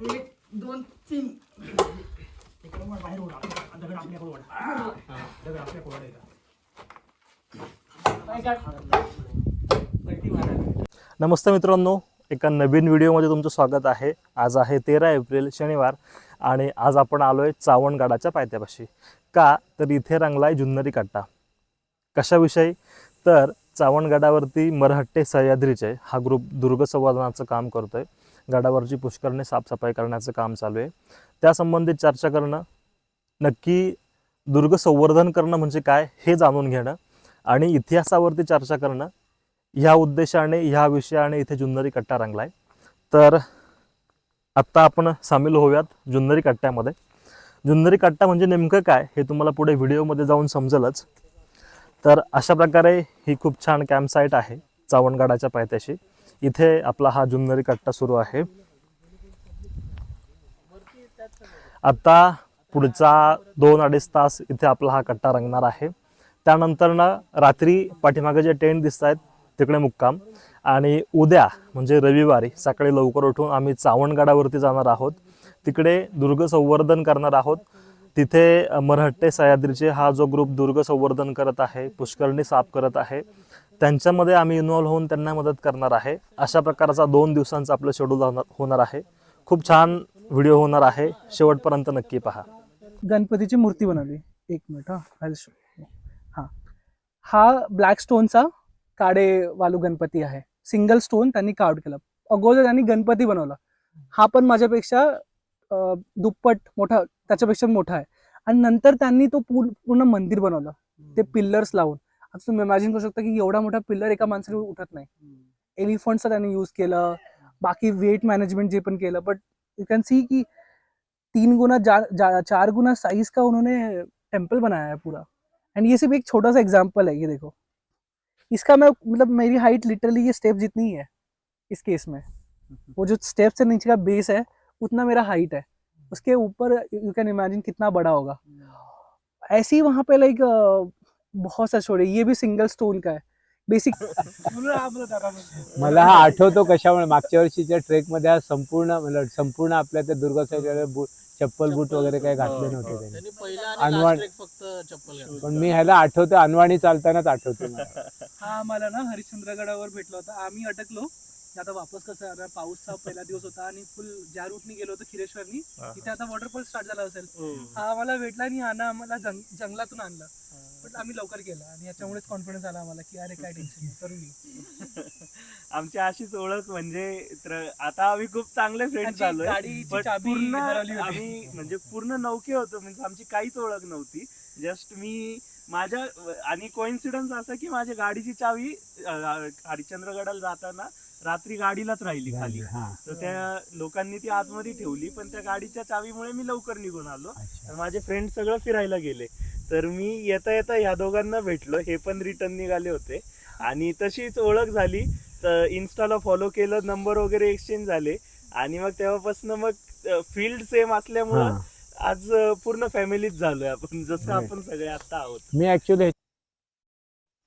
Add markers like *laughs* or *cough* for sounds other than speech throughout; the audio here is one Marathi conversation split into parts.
एक दोन तीन. इकडे बाहेर दगड आपल्याकडे दगड आपल्याकडे नमस्ते मित्रांनो एका नवीन व्हिडिओमध्ये तुमचं स्वागत आहे. आज आहे तेरा एप्रिल शनिवार आणि आज आपण आलो आहे चावणगाडाच्या पायथ्यापाशी. का तर इथे रंगलाय जुन्नरी कट्टा कशाविषयी? तर चावणगडावरती मरहट्टे सह्याद्रीचे हा ग्रुप दुर्ग संवर्धनाचं काम करतोय. गडावरची पुष्करणे साफसफाई करण्याचं काम चालू आहे. त्यासंबंधित चर्चा करणं नक्की दुर्ग संवर्धन करणं म्हणजे काय हे जाणून घेणं आणि इतिहासावरती चर्चा करणं ह्या उद्देशाने ह्या विषयाने इथे जुन्नरी कट्टा रंगला आहे तर आत्ता आपण सामील होऊयात जुन्नरी कट्ट्यामध्ये. जुन्नरी कट्टा म्हणजे नेमकं काय हे तुम्हाला पुढे व्हिडिओमध्ये जाऊन समजेलच. तर अशा प्रकारे ही खूप छान कॅम्प साईट आहे चावणगाडाच्या पायथ्याशी. इथे आपला हा जुन्नरी कट्टा सुरू आहे. आता पुढचा दोन अडीच तास इथे आपला हा कट्टा रंगणार आहे. त्यानंतर ना रात्री पाठीमागे जे टेंट दिसत आहेत तिकडे मुक्काम. आणि उद्या म्हणजे रविवारी सकाळी लवकर उठून आम्ही चावणगडावरती जाणार आहोत. तिकडे दुर्ग संवर्धन करणार आहोत. तिथे मरहट्टे सह्याद्रीचे हा जो ग्रुप दुर्ग संवर्धन करत आहे पुष्करणी साफ करत आहे त्यांच्यामध्ये आम्ही इन्व्हॉल्व्ह होऊन त्यांना मदत करणार आहे. अशा प्रकारचा दोन दिवसांचा आपलं शेड्यूल होणार आहे. खूप छान व्हिडिओ होणार आहे. शेवटपर्यंत नक्की पहा. गणपतीची मूर्ती बनवली. एक मिनिट हा. हा. हा ब्लॅक स्टोनचा काडे वालू गणपती आहे. सिंगल स्टोन त्यांनी कार्ड केला. अगोदर त्यांनी गणपती बनवला. हा पण माझ्यापेक्षा दुप्पट मोठा त्याच्यापेक्षा मोठा आहे. आणि नंतर त्यांनी तो पूर्ण पूर्ण मंदिर बनवलं. ते पिल्लर्स लावून. आता तुम्ही इमॅजिन करू शकता की एवढा मोठा पिल्लर एका माणसाने उठत नाही. एलिफंटचा त्यांनी यूज़ केलं बाकी वेट मॅनेजमेंट जे पण केलं बट यू कैन सी की तीन गुना जा, जा, चार गुना साइज़ का उन्होंने टेंपल बनाया है पूरा. एंड ये सिर्फ़ एक छोटा सा एग्ज़ाम्पल है ये देखो. इसका मैं मतलब मेरी हाइट लिटरली ये स्टेप जितनी ही है इस केस में. वो जो स्टेप से नीचे का बेस है उतना मेरा हाइट है. उसके ऊपर यू कैन इमेजिन कितना बड़ा होगा. ऐसे ही वहाँ पे लाइक बहुत सा छोड़े ये भी सिंगल स्टोन का है। बेसिक मला हा आठवतो कशामुळे मागच्या वर्षीच्या ट्रेकमध्ये हा संपूर्ण म्हणजे संपूर्ण आपल्या त्या बूट चप्पल बूट वगैरे काही घातले नव्हते त्यांनी. अनवाण- फक्त चप्पल घातली. पण मी ह्याला आठवतो अनवाणी चालतानाच आठवतो मला. हा आम्हाला ना हरिश्चंद्रगडावर भेटला होता. आम्ही अटकलो. आता वापस कसं आता पाऊसचा पहिला दिवस होता आणि फुल ज्या रूटनी गेलो होतो खिरेश्वरनी तिथे आता वॉटरफॉल स्टार्ट झाला असेल. हा. आम्हाला भेटला आणि हा ना आम्हाला जंग- जंगलातून आणलं. पण आम्ही लवकर केलं आणि याच्यामुळेच कॉन्फिडन्स आला आम्हाला की अरे काय टेन्शन नाही करून घेऊ आमची अशीच ओळख म्हणजे तर आता आम्ही खूप चांगले फ्रेंड त्यांची झालोय गाडीची But चाबी पूर्ण हरवली होती. आम्ही म्हणजे पूर्ण नौके होतो म्हणजे आमची काहीच ओळख नव्हती. जस्ट मी माझ्या आणि कोइन्सिडन्स असा की माझ्या गाडीची चावी अं, हरिश्चंद्रगडाला जाताना रात्री गाडीलाच राहिली खाली. हा. तर त्या लोकांनी ती आतमध्ये ठेवली पण त्या गाडीच्या चावीमुळे मी लवकर निघून आलो. तर माझे फ्रेंड सगळं फिरायला गेले. तर मी येता येता ह्या दोघांना भेटलो हे पण रिटर्न निघाले होते. आणि तशीच ओळख झाली. तर इन्स्टाला फॉलो केलं नंबर वगैरे एक्सचेंज झाले. आणि मग तेव्हापासून मग फील्ड सेम असल्यामुळं. आज पूर्ण फॅमिलीच झालोय आपण. जसं. आपण सगळे आता आहोत. मी ऍक्च्युली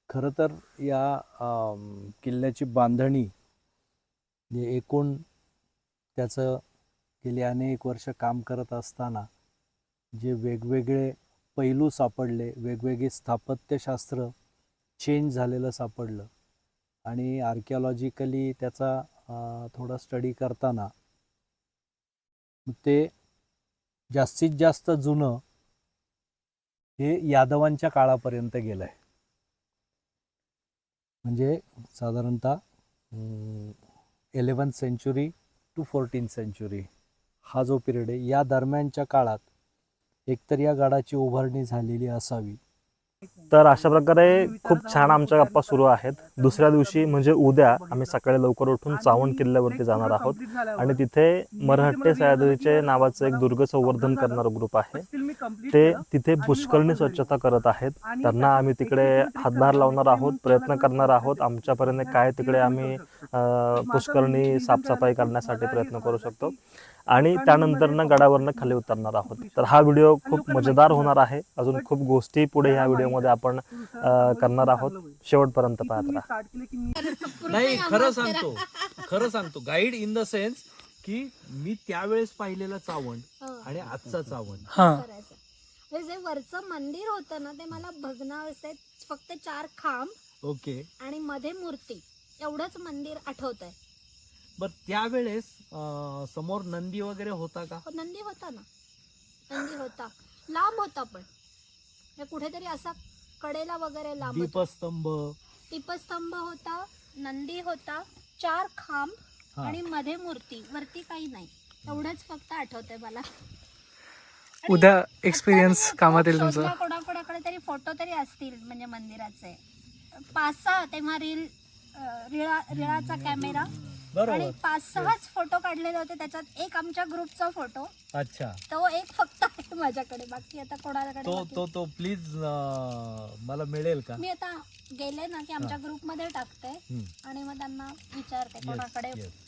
खरं तर या किल्ल्याची बांधणी म्हणजे एकूण त्याचं गेली अनेक वर्ष काम करत असताना जे वेगवेगळे पैलू सापडले वेगवेगळे स्थापत्यशास्त्र चेंज झालेलं सापडलं आणि आर्किओलॉजिकली त्याचा थोडा स्टडी करताना ते जास्तीत जास्त जुनं हे यादवांच्या काळापर्यंत गेलं आहे म्हणजे साधारणतः eleventh century to fourteen century हा जो पिरियड आहे या दरम्यानच्या काळात एकतर या गडाची उभारणी झालेली असावी तर अशा प्रकारे खूप छान आमच्या गप्पा सुरू आहेत. दुसऱ्या दिवशी म्हणजे उद्या आम्ही सकाळी लवकर उठून चावण किल्ल्यावरती जाणार आहोत. आणि तिथे मरहट्टे सह्याद्रीचे नावाचं एक दुर्ग संवर्धन करणारा ग्रुप आहे. ते तिथे पुष्कळणी स्वच्छता करत आहेत. त्यांना आम्ही तिकडे हातभार लावणार आहोत प्रयत्न करणार आहोत. आमच्यापर्यंत काय तिकडे आम्ही पुष्कळणी साफसफाई करण्यासाठी प्रयत्न करू शकतो. आणि त्यानंतर ना गडावरनं खाली उतरणार आहोत. तर हा व्हिडिओ खूप मजेदार होणार आहे. अजून खूप गोष्टी पुढे ह्या व्हिडिओमध्ये आपण करणार आहोत. शेवटपर्यंत पाहत नाही खरं सांगतो. *laughs* खरं सांगतो. गाईड इन द सेन्स की मी त्यावेळेस पाहिलेला चावण हो, आणि आजचा चावण. जे वरचं मंदिर होतं ना ते मला भग्नावस्थेत फक्त चार खांब ओके आणि मध्ये मूर्ती. एवढंच मंदिर आठवत आहे बर त्यावेळेस अं, समोर नंदी वगैरे होता का? नंदी होता ना. नंदी होता. लांब होता पण. म्हणजे कुठेतरी असा कडेला वगैरे लांब होता. दीपस्तंभ. दीपस्तंभ होता नंदी होता चार खांब हा. आणि मध्ये मूर्ती. वरती काही नाही. एवढंच फक्त आठवतंय मला. आणि उद्या आता एक्सपिरियन्स कामात येईल शोधला तुमचा. कोणाकोणाकडे तरी फोटो तरी असतील म्हणजे मंदिराचे. पाच सहा तेव्हा रील रिळा रिळाचा कॅमेरा. आणि पाच सहाच फोटो काढलेले होते त्याच्यात एक आमच्या ग्रुपचा फोटो. अच्छा. तो एक फक्त आहे माझ्याकडे बाकी आता कोणाकडे तो बाकी- तो तो प्लीज मला मिळेल का? मी आता गेले ना की आमच्या ग्रुपमध्ये टाकते हम्म. आणि मग त्यांना विचारते कोणाकडे yes.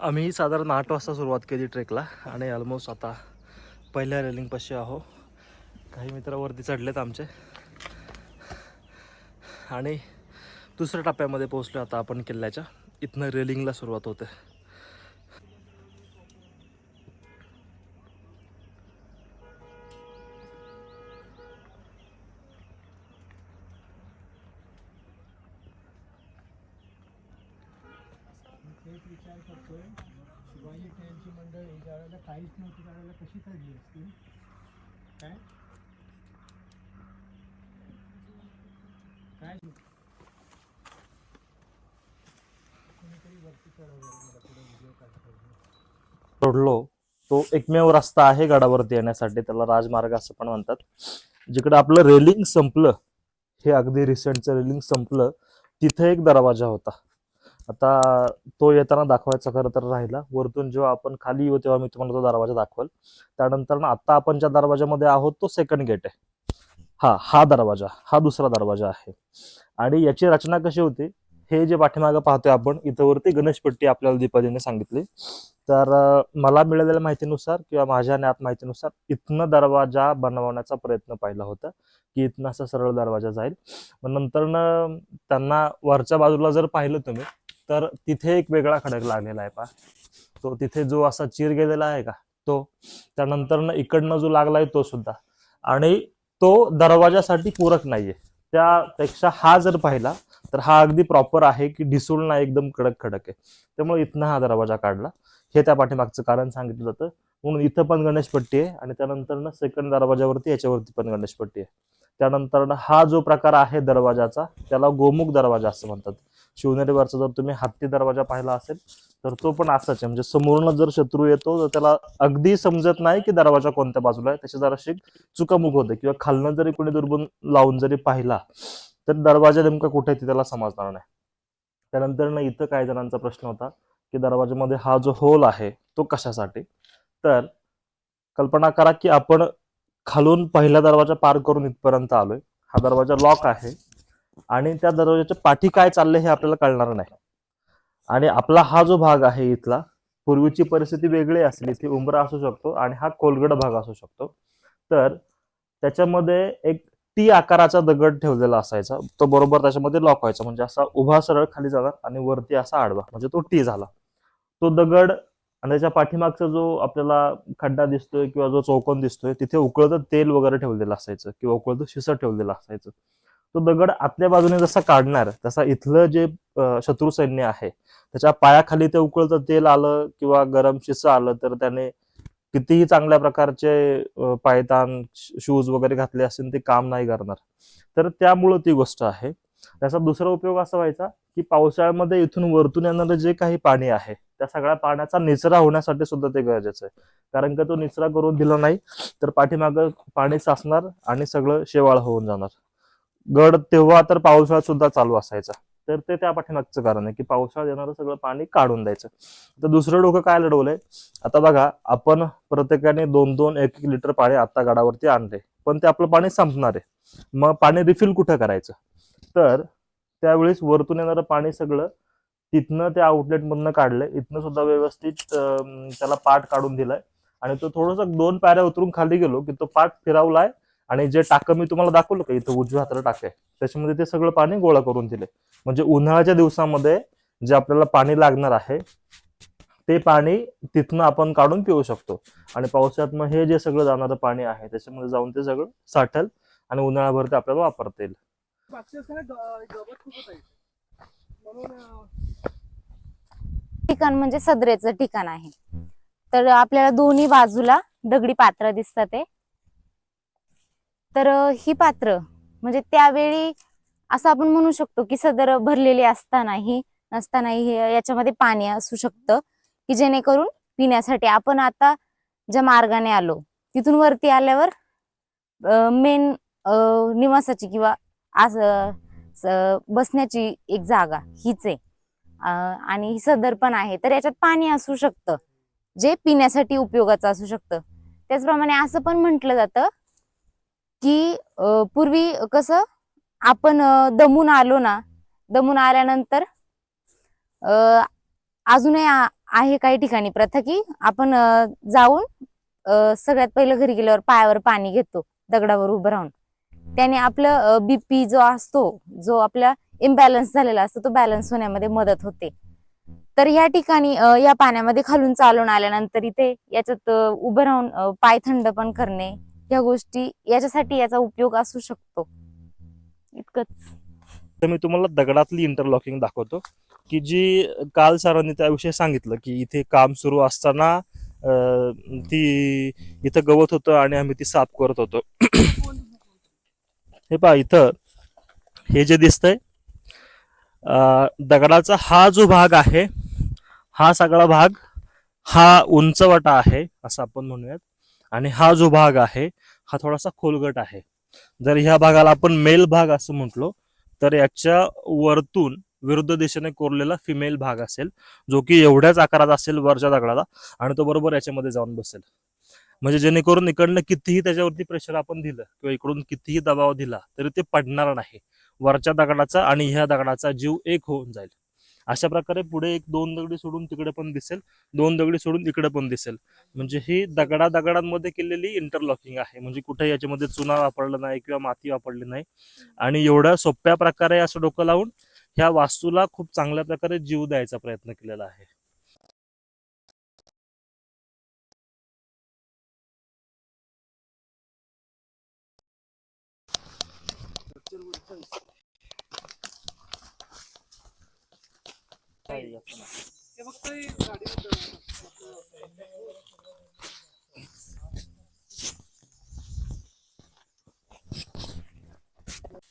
आम्ही साधारण आठ वाजता सुरुवात केली ट्रेकला आणि ऑलमोस्ट आता पहिल्या रेलिंगपाशी आहो. काही मित्र वरती चढलेत आमचे. आणि दुसऱ्या टप्प्यामध्ये पोहोचलो आता आपण किल्ल्याच्या. इथनं रेलिंगला सुरुवात होते तेच विचार करतोय शिवाजी ट्रेनची मंडळी ज्या वेळेला काहीच नव्हती त्यावेळेला कशी चढली असती काय काय कोणीतरी वरती चढवलं मला पुढे व्हिडिओ काढतो सोडलो. तो एकमेव रस्ता आहे गडावरती येण्यासाठी त्याला राजमार्ग असं पण म्हणतात. जिकडे आपलं रेलिंग संपलं हे अगदी रिसेंटचं रेलिंग संपलं तिथे एक दरवाजा होता. आता तो येताना दाखवायचा खरं तर राहिला. वरतून जेव्हा आपण खाली येऊ तेव्हा मी तुम्हाला तो दरवाजा दाखवल. त्यानंतर ना आता आपण ज्या दरवाजामध्ये आहोत तो सेकंड गेट आहे. हा हा दरवाजा हा दुसरा दरवाजा आहे. आणि याची रचना कशी होती? हे जे पाठीमागं पाहतोय आपण इथंवरती गणेशपट्टी आपल्याला दीपाजीने सांगितली. तर मला मिळालेल्या माहितीनुसार किंवा माझ्या ज्ञात माहितीनुसार इथनं दरवाजा बनवण्याचा प्रयत्न पाहिला होता की इथनं असा सरळ दरवाजा जाईल. मग नंतर त्यांना वरच्या बाजूला जर पाहिलं तुम्ही तर तिथे एक वेगळा खडक लागलेला आहे पा तो तिथे जो असा चीर गेलेला आहे का तो त्यानंतर इकडनं जो लागलाय तो सुद्धा. आणि तो दरवाजासाठी पूरक नाहीये. त्यापेक्षा हा जर पाहिला तर हा अगदी प्रॉपर आहे की ढिसूळ एकदम कडक खडक आहे. त्यामुळे इथनं हा दरवाजा काढला. हे त्या पाठीमागचं कारण सांगितलं जातं. म्हणून इथं पण गणेशपट्टी आहे आणि त्यानंतर सेकंड दरवाजावरती याच्यावरती पण गणेशपट्टी आहे. त्यानंतर हा जो प्रकार आहे दरवाजाचा त्याला गोमुख दरवाजा असं म्हणतात. शिवनेरीवरचा जर तुम्ही हत्ती दरवाजा पाहिला असेल तर तो पण असाच आहे. म्हणजे समोरनं जर शत्रू येतो तर त्याला अगदी समजत नाही की दरवाजा कोणत्या बाजूला आहे. त्याची जराशी चुकामुक होते. किंवा खालनं जरी कोणी दुर्बून लावून जरी पाहिला तर दरवाजा नेमका कुठे आहे ते त्याला समजणार नाही. त्यानंतर ना इथं काही जणांचा प्रश्न होता की दरवाजामध्ये हा जो होल आहे तो कशासाठी? तर कल्पना करा की आपण खालून पहिला दरवाजा पार करून इथपर्यंत आलोय. हा दरवाजा लॉक आहे आणि त्या दरवाजाच्या पाठी काय चालले हे आपल्याला कळणार नाही. आणि आपला हा जो भाग आहे इथला पूर्वीची परिस्थिती वेगळी असेल इथे उमरा असू शकतो आणि हा कोलगड भाग असू शकतो. तर त्याच्यामध्ये एक टी आकाराचा दगड ठेवलेला असायचा. तो बरोबर त्याच्यामध्ये लॉक व्हायचा. म्हणजे असा उभा सरळ खाली जाणार आणि वरती असा आडवा. म्हणजे तो टी झाला. तो दगड आणि त्याच्या पाठीमागचा जो आपल्याला खड्डा दिसतोय किंवा जो चौकोन दिसतोय तिथे उकळतं तेल वगैरे ठेवलेलं असायचं किंवा उकळतं शिसर ठेवलेलं असायचं. तो दगड आतल्या बाजूने जसा काढणार तसा इथलं जे शत्रू सैन्य आहे त्याच्या पायाखाली ते उकळतं तेल आलं किंवा गरम शिसं आलं तर त्याने कितीही चांगल्या प्रकारचे पायतान शूज वगैरे घातले असतील ते काम नाही करणार. तर त्यामुळं ती गोष्ट आहे. त्याचा दुसरा उपयोग असा व्हायचा की पावसाळ्यामध्ये इथून वरतून येणारं जे काही पाणी आहे त्या सगळ्या पाण्याचा निचरा होण्यासाठी सुद्धा ते गरजेचं आहे. कारण का तो निचरा करून दिला नाही तर पाठीमागं पाणी साचणार आणि सगळं शेवाळ होऊन जाणार. गड तेव्हा तर पावसाळा सुद्धा चालू असायचा. तर ते त्या पाठीमागचं कारण आहे की पावसाळ्यात येणारं सगळं पाणी काढून द्यायचं. तर दुसरं डोकं काय लढवलंय? आता बघा आपण प्रत्येकाने दोन दोन एक एक लिटर पाणी आता गडावरती आणले पण ते आपलं पाणी संपणार आहे. मग पाणी रिफिल कुठं करायचं? तर त्यावेळेस वरतून येणारं पाणी सगळं तिथनं त्या आउटलेटमधनं काढलंय. इथनं सुद्धा व्यवस्थित त्याला पाठ काढून दिलाय. आणि तो थोडस दोन पायऱ्या उतरून खाली गेलो की तो पाठ फिरवलाय. आणि जे टाकं मी तुम्हाला दाखवलं का इथं उजव्या हाताला टाक आहे त्याच्यामध्ये ते सगळं पाणी गोळा करून दिले म्हणजे उन्हाळ्याच्या दिवसामध्ये जे आपल्याला पाणी लागणार आहे ते पाणी तिथनं आपण काढून पिऊ शकतो. आणि पावसात मग हे जे सगळं जाणारं पाणी आहे त्याच्यामध्ये जाऊन ते सगळं साठल आणि उन्हाळ्याभर ते आपल्याला वापरता येईल. ठिकाण म्हणजे सदरेचं ठिकाण आहे. तर आपल्याला दोन्ही बाजूला दगडी पात्र दिसतात तर ही पात्र म्हणजे त्यावेळी असं आपण म्हणू शकतो की सदर भरलेली असतानाही नसतानाही हे- याच्यामध्ये पाणी असू शकतं की जेणेकरून पिण्यासाठी आपण आता ज्या मार्गाने आलो तिथून वरती आल्यावर मेन निवासाची किंवा आज बसण्याची एक जागा हीच आहे. आणि ही सदर पण आहे. तर याच्यात पाणी असू शकतं जे पिण्यासाठी उपयोगाचं असू शकतं. त्याचप्रमाणे असं पण म्हटलं जातं की पूर्वी कसं आपण दमून आलो ना दमून आल्यानंतर अजूनही आहे काही ठिकाणी प्रथा की आपण जाऊन सगळ्यात पहिलं घरी गेल्यावर पायावर पाणी घेतो दगडावर उभं राहून. त्याने आपलं बीपी जो असतो जो आपला इम्बॅलन्स झालेला असतो तो बॅलन्स होण्यामध्ये मदत होते. तर या ठिकाणी या पाण्यामध्ये खालून चालून आल्यानंतर इथे याच्यात उभं राहून पाय थंड पण करणे या गोष्टी याच्यासाठी याचा उपयोग असू शकतो. इतकंच. तर मी तुम्हाला दगडातली इंटरलॉकिंग दाखवतो की जी काल सरांनी त्याविषयी सांगितलं की इथे काम सुरू असताना ती इथं गवत होतं आणि आम्ही ती साफ करत होतो. हे पहा इथं हे जे दिसतंय दगडाचा हा जो भाग आहे हा सगळा भाग हा उंचवटा आहे असं आपण म्हणूयात. आणि हा जो भाग आहे हा थोडासा खोलगट आहे. जर ह्या भागाला आपण मेल भाग असं म्हटलो तर याच्या वरतून विरुद्ध दिशेने कोरलेला फिमेल भाग असेल जो की एवढ्याच आकाराचा असेल वरच्या दगडाला आणि तो बरोबर याच्यामध्ये जाऊन बसेल. म्हणजे जेणेकरून इकडनं कितीही त्याच्यावरती प्रेशर आपण दिलं किंवा इकडून कितीही दबाव दिला तरी ते पडणार नाही. वरच्या दगडाचा आणि ह्या दगडाचा जीव एक होऊन जाईल. अशा प्रकारे पुढे एक दोन दगडी सोडून तिकडे पण दिसेल. दोन दगडी सोडून इकडे पण दिसेल. म्हणजे ही दगडा दगडांमध्ये केलेली इंटरलॉकिंग आहे. म्हणजे कुठे याच्यामध्ये चुना वापरला नाही किंवा माती वापरली नाही. आणि एवढ्या सोप्या प्रकारे असं डोकं लावून ह्या वास्तूला खूप चांगल्या प्रकारे जीव द्यायचा प्रयत्न केलेला आहे हे फक्त हे गाडी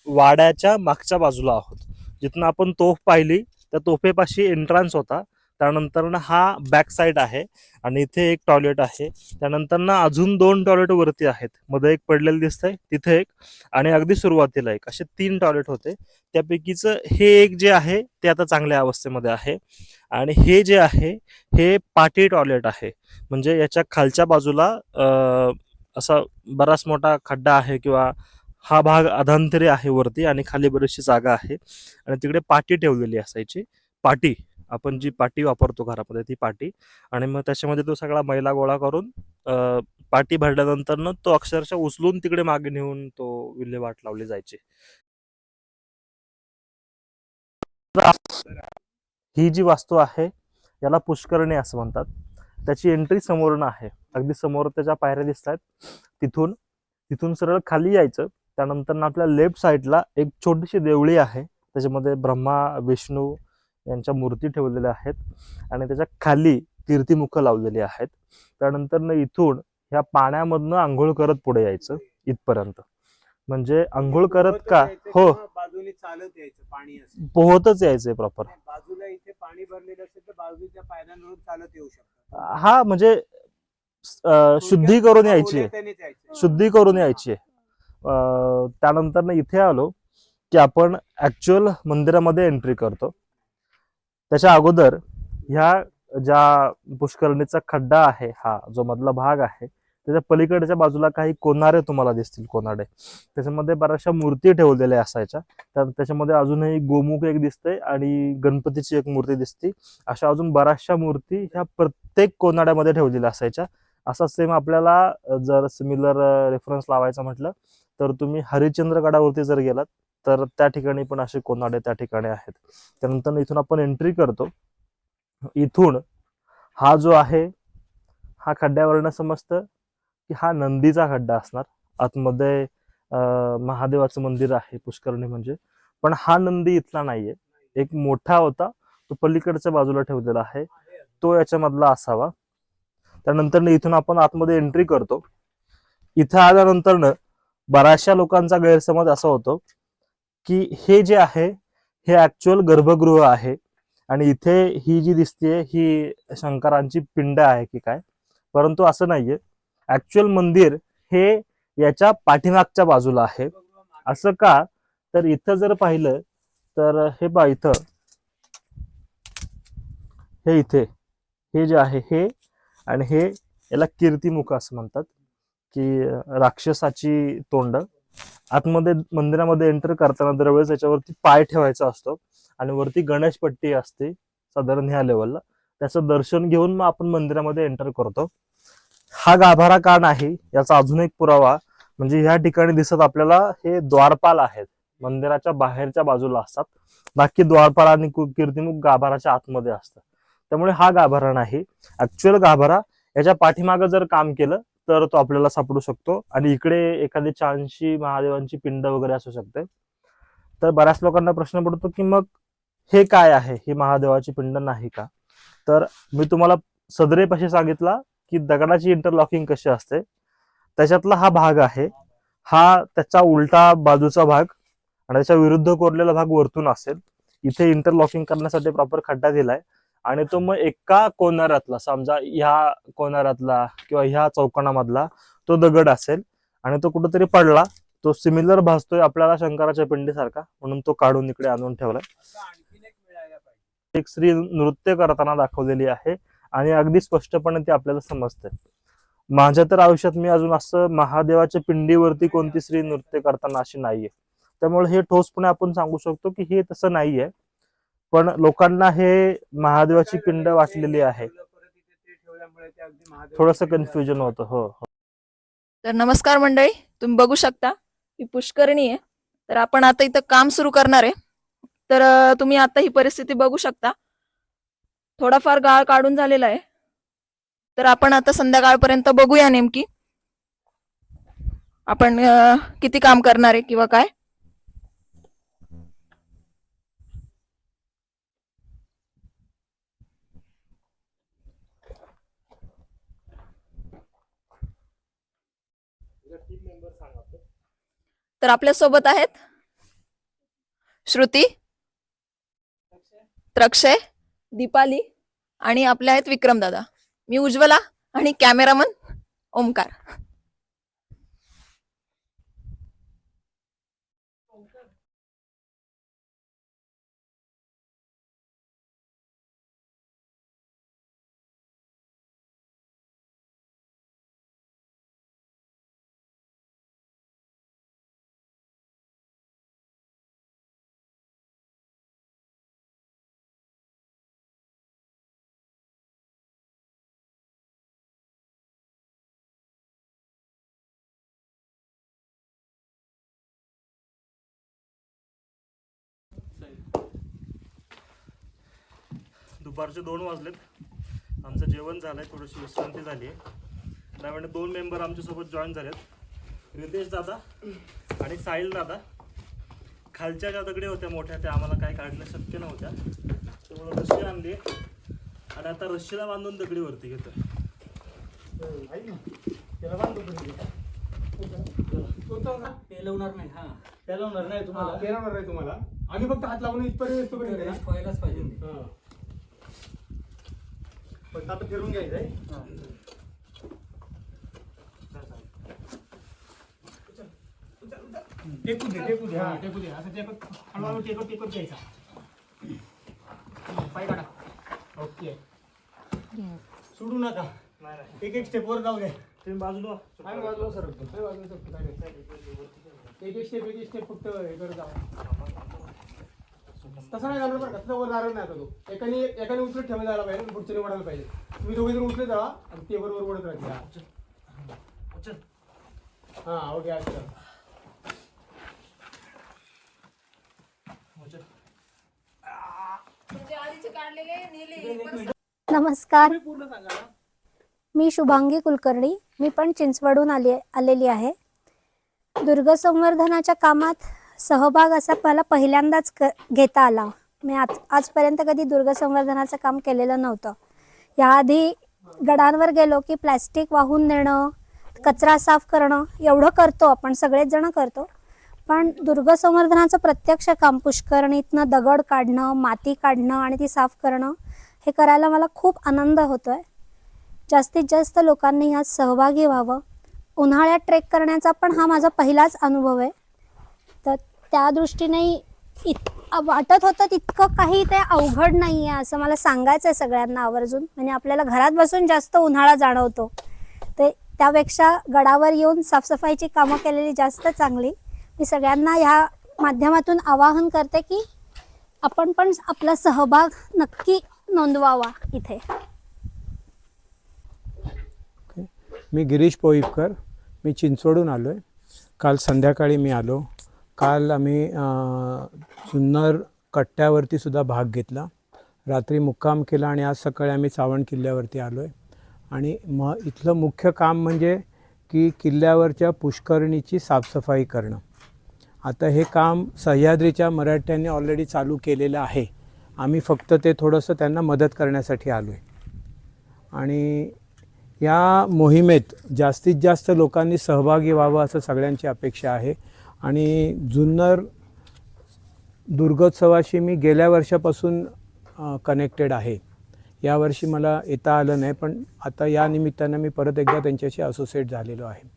वाड्याच्या मागच्या बाजूला आहोत. जिथनं आपण तोफ पाहिली त्या तोफेपाशी एंट्रन्स होता. त्यानंतर ना हा बॅक साईड आहे आणि इथे एक टॉयलेट आहे. त्यानंतर ना अजून दोन टॉयलेट वरती आहेत. मध्ये एक पडलेलं दिसतंय तिथे एक आणि अगदी सुरुवातीला एक. असे तीन टॉयलेट होते. त्यापैकीचं हे एक जे आहे ते आता चांगल्या अवस्थेमध्ये आहे. आणि हे जे आहे हे पाटी टॉयलेट आहे. म्हणजे याच्या खालच्या बाजूला असा बराच मोठा खड्डा आहे किंवा हा भाग अधांतरी आहे वरती आणि खाली बरीचशी जागा आहे. आणि तिकडे पाटी ठेवलेली असायची. पाटी. आपण जी पाटी वापरतो घरामध्ये ती पाटी आणि मग त्याच्यामध्ये तो सगळा मैला गोळा करून पाटी भरल्यानंतर ना तो अक्षरशः उचलून तिकडे मागे नेऊन तो विल्हेवाट लावली जायची. ही जी वास्तू आहे याला पुष्करणी असं म्हणतात. त्याची एंट्री समोरनं आहे. अगदी समोर त्याच्या पायऱ्या दिसत आहेत तिथून तिथून सरळ खाली यायचं. त्यानंतर आपल्या लेफ्ट साईडला एक छोटीशी देवळी आहे. त्याच्यामध्ये ब्रह्मा विष्णू यांच्या मूर्ती ठेवलेल्या आहेत आणि त्याच्याखाली कीर्तिमुख लावलेली आहेत. त्यानंतर इथून ह्या पाण्यामधनं आंघोळ करत पुढे यायचं इथपर्यंत. म्हणजे आंघोळ करत का? हो. बाजूने चालत यायचं पाणी पोहतच यायचंय प्रॉपर बाजूला इथे पाणी भरलेलं असेल तर बाजूच्या पायऱ्यांवरून चालत येऊ शकतो. हा म्हणजे शुद्धी करून यायची. शुद्धी करून यायची. त्यानंतर ना इथे आलो की आपण ऍक्च्युअल मंदिरामध्ये एंट्री करतो. त्याच्या अगोदर ह्या ज्या पुष्करणीचा खड्डा आहे हा जो मधला भाग आहे त्याच्या पलीकडच्या बाजूला काही कोनारे तुम्हाला दिसतील कोनाडे त्याच्यामध्ये बऱ्याचशा मूर्ती ठेवलेल्या असायच्या. तर त्याच्यामध्ये अजूनही गोमुख एक दिसते आणि गणपतीची एक मूर्ती दिसते. अशा अजून बऱ्याचशा मूर्ती ह्या प्रत्येक कोनाड्यामध्ये ठेवलेल्या असायच्या. असा सेम आपल्याला जर सिमिलर रेफरन्स लावायचा म्हटलं तर तुम्ही हरिश्चंद्रगडावरती जर गेलात तर त्या ठिकाणी पण असे कोनाडे त्या ठिकाणी आहेत. त्यानंतर इथून आपण एंट्री करतो. इथून हा जो आहे हा खड्ड्यावरनं समजतं की हा नंदीचा खड्डा असणार. आतमध्ये महादेवाचं मंदिर आहे पुष्करणी म्हणजे. पण हा नंदी इथला नाहीये. एक मोठा होता तो पलीकडच्या बाजूला ठेवलेला आहे. तो याच्यामधला असावा. त्यानंतर इथून आपण आतमध्ये एंट्री करतो. इथं आल्यानंतर बऱ्याचशा लोकांचा गैरसमज असा होतो की हे जे आहे हे ऍक्च्युअल गर्भगृह आहे. आणि इथे ही जी दिसते ही शंकरांची पिंड आहे की काय? परंतु असं नाहीये. ऍक्च्युअल मंदिर हे याच्या पाठीमागच्या बाजूला आहे. असं का? तर इथं जर पाहिलं तर हे बा इथं. हे इथे. हे जे आहे हे आणि हे याला कीर्तिमुख असं म्हणतात की राक्षसाची तोंड. आतमध्ये मंदिरामध्ये एंटर करताना दरवेळेस याच्यावरती पाय ठेवायचा असतो. आणि वरती गणेश पट्टी असते साधारण ह्या लेवलला त्याचं दर्शन घेऊन मग आपण मंदिरामध्ये एंटर करतो. हा गाभारा का नाही याचा अजून एक पुरावा. म्हणजे ह्या ठिकाणी दिसत आपल्याला हे द्वारपाल आहेत. मंदिराच्या बाहेरच्या बाजूला असतात. बाकी द्वारपाल आणि कीर्तिमुख गाभाराच्या आतमध्ये असतात. त्यामुळे हा गाभारा नाही. ऍक्च्युअल गाभारा याच्या पाठीमागं जर काम केलं तर तो आपल्याला सापडू शकतो. आणि इकडे एखादी छानशी महादेवांची पिंड वगैरे असू शकते. तर बऱ्याच लोकांना प्रश्न पडतो की मग हे काय आहे? ही महादेवाची पिंड नाही का? तर मी तुम्हाला सदरेपाशी सांगितला की दगडाची इंटरलॉकिंग कशी असते? त्याच्यातला हा भाग आहे. हा त्याचा उलटा बाजूचा भाग आणि त्याच्या विरुद्ध कोरलेला भाग वरतून असेल. इथे इंटरलॉकिंग करण्यासाठी प्रॉपर खड्डा दिलाय. आणि तो मग एका कोनारातला समजा ह्या कोनारातला किंवा ह्या चौकोनामधला तो दगड असेल आणि तो कुठेतरी पडला तो सिमिलर भासतोय आपल्याला शंकराच्या पिंडीसारखा म्हणून तो काढून इकडे आणून ठेवलाय. एक एक स्त्री नृत्य करताना दाखवलेली आहे आणि अगदी स्पष्टपणे ती आपल्याला समजते. माझ्या तर आयुष्यात मी अजून असं महादेवाच्या पिंडीवरती कोणती स्त्री नृत्य करताना अशी नाहीये. त्यामुळे हे ठोसपणे आपण सांगू शकतो की हे तसं नाहीये. पण लोकांना हे महादेवाची पिंड वाटलेली आहे. थोडस कन्फ्युजन होतं हो हो. तर नमस्कार मंडळी तुम्ही बघू शकता ही पुष्करणी आहे. तर आपण आता इथं काम सुरू करणार आहे. तर तुम्ही आता ही परिस्थिती बघू शकता. थोडाफार गाळ काढून झालेला आहे. तर आपण आता संध्याकाळपर्यंत बघूया नेमकी. आपण किती काम करणार आहे किंवा काय. तर आपल्यासोबत आहेत श्रुती त्रक्षय दीपाली आणि आपले आहेत विक्रम दादा मी उज्ज्वला आणि कॅमेरामन ओमकार. दुपारचे दोन वाजलेत. आमचं जेवण झालंय थोडीशी विश्रांती झाली आहे. त्यामुळे दोन मेंबर आमच्यासोबत जॉईन झालेत. रितेश दादा आणि साहिल दादा. खालच्या ज्या दगडी होत्या मोठ्या त्या आम्हाला काय काढणं शक्य नव्हत्या. त्यामुळे रस्सी आणली आणि आता रस्सीला बांधून दगडी वरती घेतोय. ऐक ना त्याला बांधतो तुम्ही पेलवणार नाही हा. त्याला होणार नाही तुम्हाला. पेरवणार नाही तुम्हाला. आम्ही फक्त हात लावून इथपर्यंत आहे. व्हायलाच पाहिजे. हा. फक्त आता फिरून घ्यायचं आहे टेकू दे टेकू दे हा. टेकू दे. असं टेकत हळूहळू टेकत टेकत घ्यायचा. पाय काढा. ओके. सोडू नका. एक एक स्टेपवर जाऊ द्या तुम्ही बाजूला आम्ही बाजूला सरकतो. आम्ही बाजूला सरकतो. काय. एक एक स्टेप एक एक स्टेप फक्त हे करत जावा तसं नाही झालं बरं का. तसं वर जाणार नाही आता तो. एकाने एकाने उचलत ठेवला जायला पाहिजे पुढच्याने वाढायला पाहिजे. तुम्ही दोघे जण उचलत जावा आणि ते बरोबर ओढत राहते हा हा ओके अच्छा नमस्कार. मी शुभांगी कुलकर्णी. मी पण चिंचवडून आली आलेली आहे. दुर्ग संवर्धनाच्या कामात सहभाग असा मला पहिल्यांदाच क घेता आला. मी आज आजपर्यंत कधी दुर्ग संवर्धनाचं काम केलेलं नव्हतं. याआधी गडांवर गेलो की प्लॅस्टिक वाहून नेणं कचरा साफ करणं एवढं करतो आपण सगळेच जण करतो. पण दुर्ग संवर्धनाचं प्रत्यक्ष काम पुष्करणीतनं दगड काढणं माती काढणं आणि ती साफ करणं हे करायला मला खूप आनंद होतो आहे जास्तीत जास्त लोकांनी ह्यात सहभागी व्हावं. उन्हाळ्यात ट्रेक करण्याचा पण हा माझा पहिलाच अनुभव आहे. त्या दृष्टीने इत वाटत होतं तितकं काही ते अवघड नाही आहे असं मला सांगायचं आहे सगळ्यांना आवर्जून. म्हणजे आपल्याला घरात बसून जास्त उन्हाळा जाणवतो. ते त्यापेक्षा गडावर येऊन साफसफाईची कामं केलेली जास्त चांगली. मी सगळ्यांना ह्या माध्यमातून आवाहन करते की आपण पण आपला सहभाग नक्की नोंदवावा इथे. मी गिरीश पोईपकर मी चिंचवडून आलो आहे काल संध्याकाळी मी आलो. काल आम्ही अं, जुन्नर कट्ट्यावरती सुद्धा भाग घेतला. रात्री मुक्काम केला आणि आज सकाळी आम्ही सावण किल्ल्यावरती आलो आहे आणि म इथलं मुख्य काम म्हणजे की किल्ल्यावरच्या पुष्करणीची साफसफाई करणं. आता हे काम सह्याद्रीच्या मराठ्यांनी ऑलरेडी चालू केलेलं आहे. आम्ही फक्त ते थोडंसं त्यांना मदत करण्यासाठी आलो आहे आणि या मोहिमेत जास्तीत जास्त लोकांनी सहभागी व्हावं असं सगळ्यांची अपेक्षा आहे. आणि जुन्नर दुर्गोत्सवाशी मी गेल्या वर्षापासून कनेक्टेड आहे. यावर्षी मला येता आलं नाही पण आता या निमित्तानं मी परत एकदा त्यांच्याशी असोसिएट झालेलो आहे.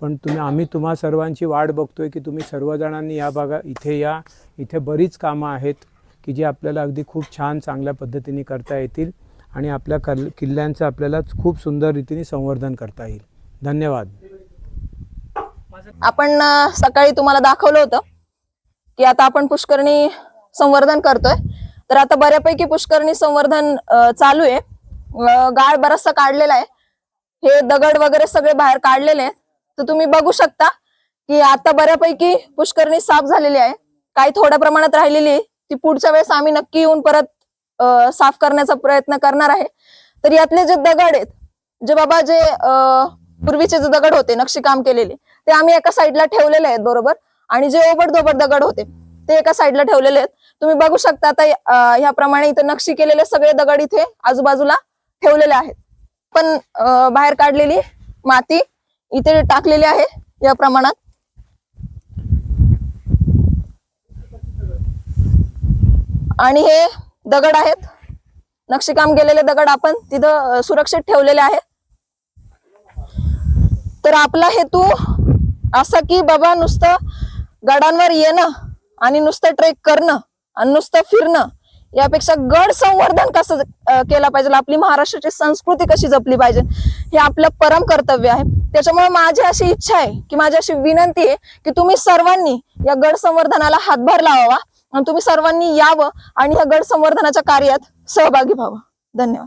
पण तुम्ही आम्ही तुम्हा सर्वांची वाट बघतोय की तुम्ही सर्वजणांनी या भागा इथे या इथे बरीच कामं आहेत की जी आपल्याला अगदी खूप छान चांगल्या पद्धतीने करता येतील आणि आपल्या कल किल्ल्यांचं आपल्याला खूप सुंदर रीतीने संवर्धन करता येईल. धन्यवाद. आपण सकाळी तुम्हाला दाखवलं होतं की आता आपण पुष्करणी संवर्धन करतोय. तर आता बऱ्यापैकी पुष्करणी संवर्धन चालू आहे. गाळ बराचसा काढलेला आहे. हे दगड वगैरे सगळे बाहेर काढलेले आहेत. तर तुम्ही बघू शकता की आता बऱ्यापैकी पुष्करणी साफ झालेली आहे. काही थोड्या प्रमाणात राहिलेली ती पुढच्या वेळेस आम्ही नक्की येऊन परत साफ करण्याचा प्रयत्न करणार आहे. तर यातले जे दगड आहेत जे बाबा जे पूर्वीचे जे दगड होते नक्षीकाम केलेले ते आम्ही एका साईडला ठेवलेले आहेत बरोबर? आणि जे ओबडधोबड दगड होते ते एका साईडला ठेवलेले आहेत. तुम्ही बघू शकता आता ह्याप्रमाणे इथे नक्षी केलेले सगळे दगड इथे आजूबाजूला ठेवलेले आहेत. पण बाहेर काढलेली माती इथे टाकलेली आहे या प्रमाणात. आणि हे दगड आहेत. नक्षीकाम केलेले दगड आपण तिथं सुरक्षित ठेवलेले आहेत तर आपला हेतू असं की बाबा नुसतं गडांवर येणं आणि नुसतं ट्रेक करणं आणि नुसतं फिरणं यापेक्षा गड संवर्धन कसं केलं पाहिजे? आपली महाराष्ट्राची संस्कृती कशी जपली पाहिजे? हे आपलं परम कर्तव्य आहे. त्याच्यामुळे माझी अशी इच्छा आहे की माझी अशी विनंती आहे की तुम्ही सर्वांनी या गड संवर्धनाला हातभार लावावा आणि तुम्ही सर्वांनी यावं आणि या गड संवर्धनाच्या कार्यात सहभागी व्हावं. धन्यवाद.